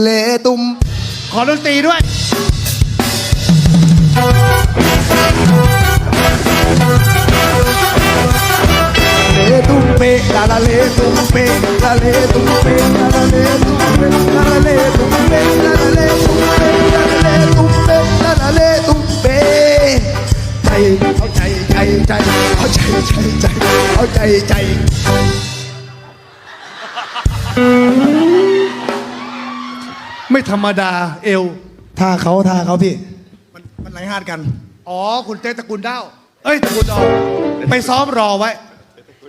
เลตุมขอดนตรีด้วย เลตุมเปลาลาเลตุมเปลาเลตุมเปลาลาเลตุมเปลาลาเลตุมเปลาลาเลตุมเปลาลาเลตุมเปลาลาเลตุมเปใจเอาใจใจใจเอาใจใจใจเอาใจใจ ไม่ธรรมดาเอว ท่าเขาท่าเขาพี่ มันมันไหลหาดกัน อ๋อ คุณเต้ตระกูลเด้าเอ้ยตระกูลดองไปซ้อมรอไว้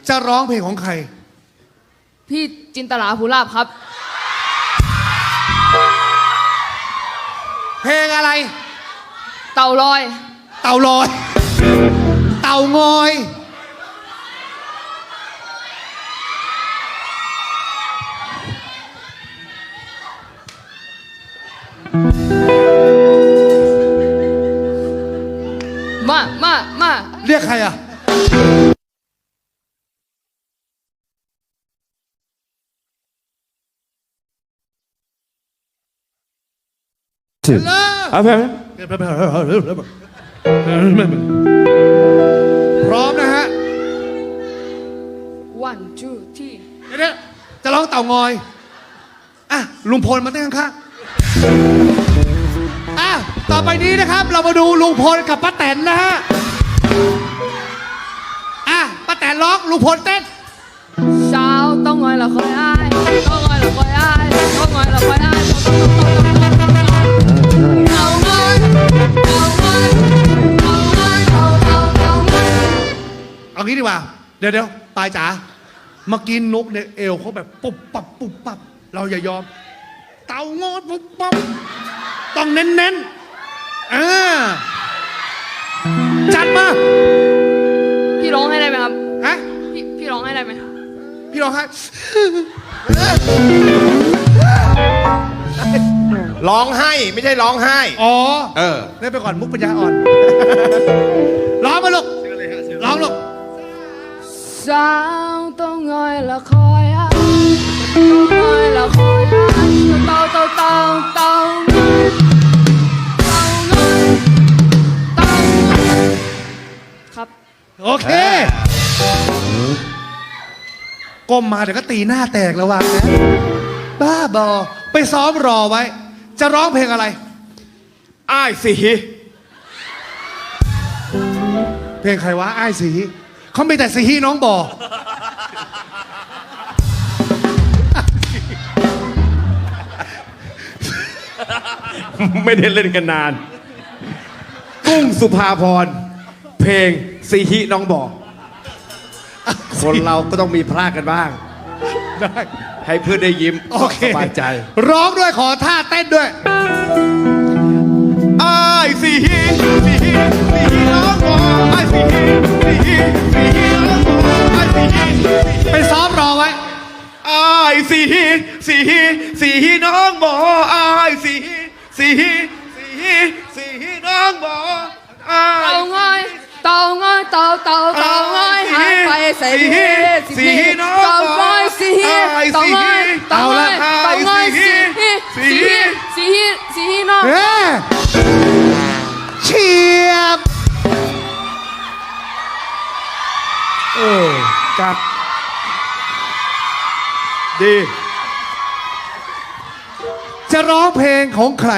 จะร้องเพลงของใคร พี่จินตลาภูลาภครับ เพลงอะไร เต่าลอย เต่าลอย เต่างอย มามามาเรียกใครอะเอาไปพร้อมนะฮะ one two three เดี๋ยวๆจะร้องเต่างอย อะ ลุงพลมาตั้งข้างๆอะต่อไป นี้นะครับเรามาดูลุงพลกับป้าแตนนะฮะ อะป้าแตนร้องลุงพลเต้นเช้าต้องงอยละคอยอ้ายต้องงอยละคอยอ้ายต้องงอยละคอยอ้ายเต่างอยเต่างอยเต่างอยเต่าเต่าเต่างอยเอางี้ดีกว่า เดี๋ยวเดี๋ยวปายจ๋าเมื่อกี้นกเนี่ยเอวเขาแบบปุบปับปุบปับ เราอย่ายอม เตางอยปุบปับ ต้องเน้นเน้นๆ ได้ไหมพี่ร้องไห้ ร้องให้ไม่ใช่ร้องไห้ อ๋อเออ เล่นไปก่อนมุกปัญญาอ่อน ร้องมาลูกร้องลูกเช้าต้องงอยละคอยอ้ายต้องงอยละคอยอ้ายเต่าเต่าเต่าเต่างอยเต่างอยเต่างอยครับ โอเค ก้มมาเดี๋ยวก็ตีหน้าแตกแล้ววางนะบ้าบอ ไปซ้อมรอไว้ จะร้องเพลงอะไร อ้ายสีเพลงใครวะไอ้ายสีเขามีแต่สีน้องบอไม่ได้เล่นกันนาน กุ้งสุภาพร เพลงสีหิน้องบอก คนเราก็ต้องมีพลาดกันบ้าง ได้ให้เพื่อนได้ยิ้มโอเคสบายใจ ร้องด้วยขอท่าเต้นด้วยอ้ายสีหิสีหิสีหิน้องบอกอ้ายสีหิสีหิสีหิน้องบอกอ้ายสีหิไปซ้อมรอไว้อ้ายสีหิสีหิสีหิน้องบอกอ้ายสีหิสีหิสีหิสีหิน้องบอกอ้าเต่ายงอยเต่างอยเต่าเต่าเต่างอยหายไปใส่เฮีสิฮีเต่างอยสิฮีเต่างอยเต่างอยเต่างอยสิฮีสิฮีสิฮีสิฮีน้องเฮ้เฉียบเออจัดดี จะร้องเพลงของใคร